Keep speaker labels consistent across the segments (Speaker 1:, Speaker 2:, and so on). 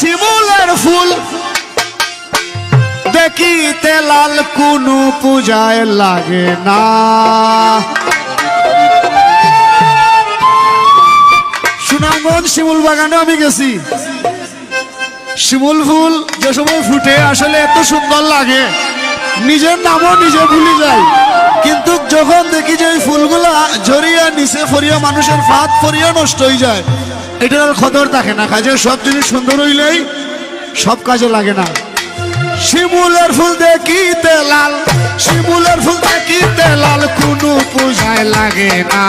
Speaker 1: শিমুলের ফুল। দেখিতে লাল কোনো পূজায় লাগে না। সুনামগঞ্জ শিমুল বাগানে আমি গেছি। শিমুল ফুল যে সময় ফুটে আসলে এত সুন্দর লাগে। নিজের নামও নিজে ভুলে যায়। কিন্তু যখন দেখি যে ফুলগুলা ঝরিয়া নিচে ফরিয়া মানুষের ফাঁদ ফরিয়া নষ্ট হয়ে যায় এটার আর খদর থাকে না, কাজে সব জিনিস সুন্দর হইলেই সব কাজে লাগে না। শিমুলের ফুল দেখিতে লাল, শিমুলের ফুল দেখিতে লাল, কোনো পূজায় লাগে না।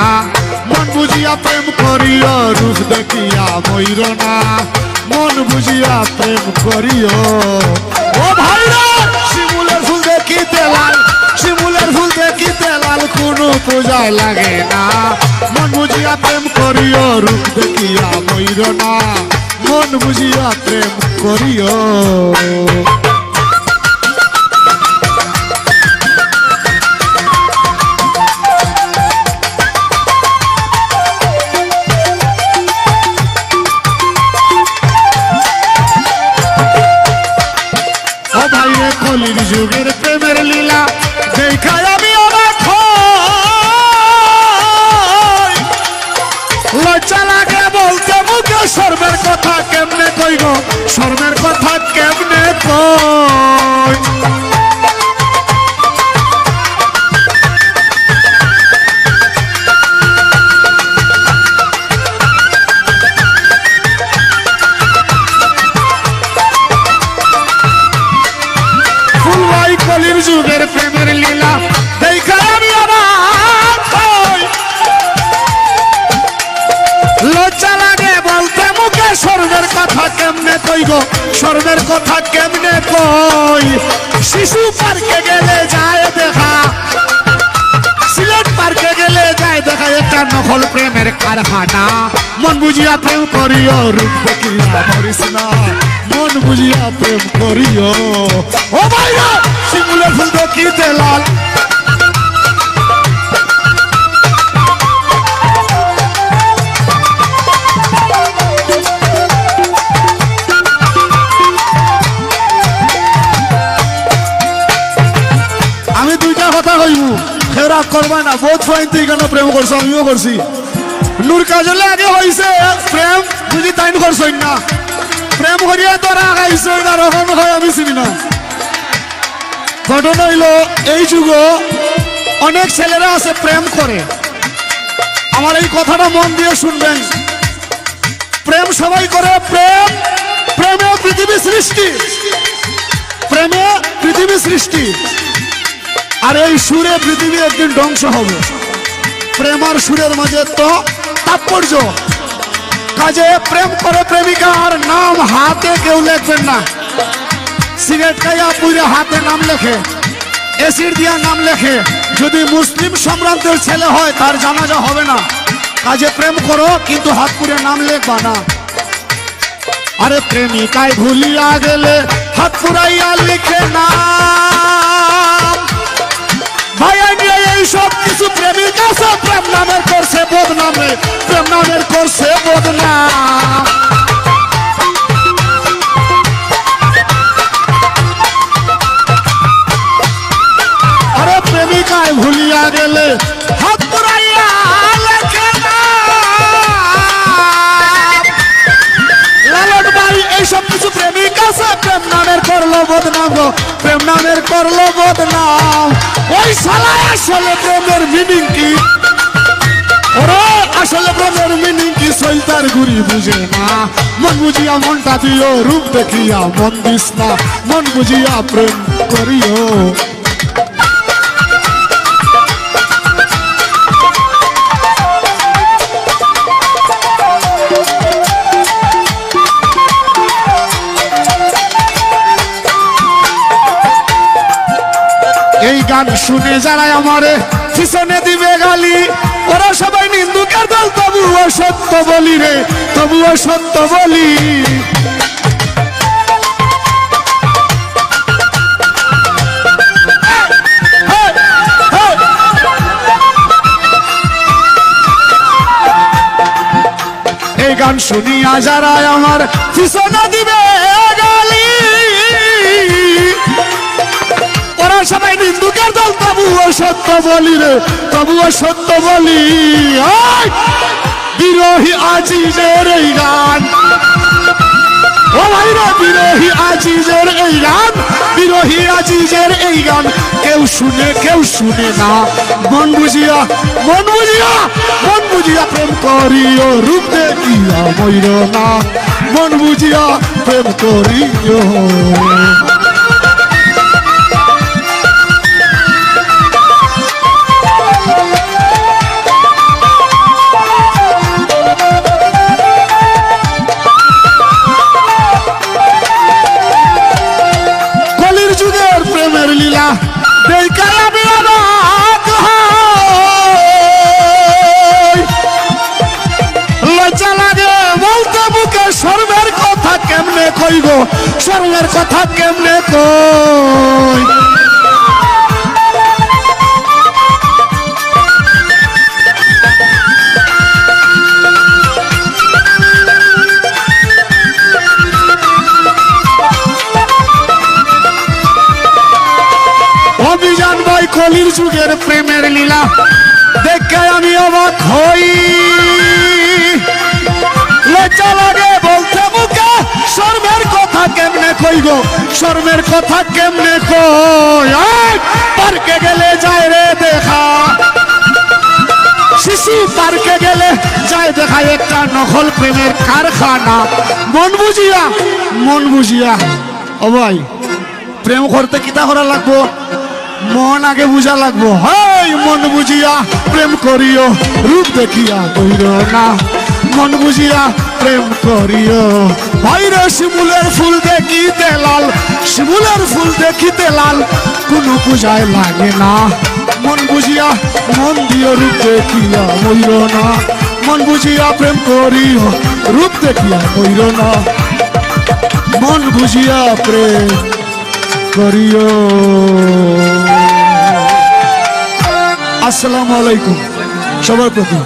Speaker 1: মন বুঝিয়া প্রেম করিও, রূপ দেখিয়া ময়ূর না। মন বুঝিয়া প্রেম করিও। ও ভাইরা, শিমুলের ফুল দেখিতে লাল, শিমুলের ফুল দেখিতে লাল, কোনো পূজায় লাগে না। মন বুঝিয়া প্রেম করিও, রূপ দেখিয়া না মন বুঝিয়া প্রেম করিও। কলির যুগের প্রেমের লীলা দেখায় আমি শর্মের কথা কেমনে কইব সর্বের কথা কেমনে কই গো? স্বর্গের কথা কেমনে কই? শিশু পার্কে গেলে যায় দেখা। সিলেট পার্কে গেলে যায় দেখা। একটা নকল প্রেমের কারখানা। মন বুঝিয়া প্রেম করিও, রূপ দেখিয়া মরিস না। মন বুঝিয়া প্রেম করিও। ও ভাইরা শিমুলের ফুল দেখিতে লাল করবা না বহুত ফাইন তুই কেন প্রেম করছ? আমিও করছি। নূর কাজলে আগে হইছে। প্রেম বুঝি তাইন করছই না। প্রেম করিয়া তোরা আগাইছ আর এখন হয়, আমি চিনি না। ঘটনা হইল, এই যুগ অনেক ছেলেরা আছে, প্রেম করে। আমার এই কথাটা মন দিয়ে শুনবেন। প্রেম সবাই করে, প্রেম, প্রেমে পৃথিবী সৃষ্টি। প্রেমে পৃথিবী সৃষ্টি। আর এই সুরে পৃথিবী একদিন ধ্বংস হবে। প্রেমার সুরের মাঝে তো তাৎপর্য। কাজে প্রেম করে প্রেমিকা আর নাম হাতে কেউ লেখবেন না। সিগারেট খাইয়া পুরে হাতে নাম লেখে এসিড দিয়া নাম লেখে। যদি মুসলিম সম্রাটের ছেলে হয়, তার জানাজা হবে না। কাজে প্রেম করো, কিন্তু হাত পুরে নাম লেখবা না। আরে প্রেমিকায় ভুলিয়া গেলে হাত পুরাইয়া লিখে নাম এই সব কিছু প্রেমিকা প্রেম নামের করছে, বদনামে। প্রেম নামের করছে, বদনাম। আরে প্রেমিকায় গেলে হাত পুরাইয়া লেখে। লালন ভাই এইসব কিছু প্রেমিক আছে, প্রেম করল, বদনাম প্রেম নামের করল, বদনাম। ওই শালা আসলে প্রেমের মিনিং কি? ওরে, আসলে প্রেমের মিনিং কি? সইতার গুড়ি বুঝে না। মন বুঝিয়া মনটা দিও, রূপ দেখিয়া মন দিস না। মন বুঝিয়া প্রেম করিও। শুনে যারা আমারে, পিছনে দিবে গালি। ওরা সবাই নিন্দুকের দল, তবুও সত্য বলি রে, তবুও সত্য বলি। গান শুনিয়া যারা আমার পিছনে দিবে সবাই নিন্দুকের দল তবুও সত্য বলি রে তবুও সত্য বলি! বিরোহী আজিজের এই গান। ও ভাইরা বিরোহী আজিজের এই গান, বিরোহী আজিজের এই গান। কেউ শুনে কেউ শুনে না। মন বুঝিয়া মন বুঝিয়া মন বুঝিয়া প্রেম করিও, রূপ দেখিয়া ময়ূর না। মন বুঝিয়া প্রেম করিও। সর্বের কথা কেমনে কইব? সর্বের কথা কেমনে কই? কলির যুগের প্রেমের লীলা। দেখে আমি অবাক হই। লজ্জা লাগে বলতে শর্মের কথা কেমনে কইব শর্মের কথা কেমনে কই? পার্কে গেলে যায় রে দেখা। শিশু পার্কে গেলে যায় দেখা, একটা নকল প্রেমের কারখানা। মন বুঝিয়া মন বুঝিয়া। ভাই, প্রেম করতে কিতা করা লাগবো? মন আগে বুঝা লাগবো। হাই, মন বুঝিয়া প্রেম করিও, রূপ দেখিয়া কইর না। মন বুঝিয়া প্রেম করিও। ভাইরে শিমুলের ফুল দেখিতে লাল, শিমুলের ফুল দেখিতে লাল, কোনো পূজায় লাগে না। মন বুঝিয়া মন দিও, রূপ দেখিয়া মইর না। মন বুঝিয়া প্রেম করিও, রূপ দেখিয়া মইর না। মন বুঝিয়া প্রেম করিও। আসসালামু আলাইকুম। সবার প্রতি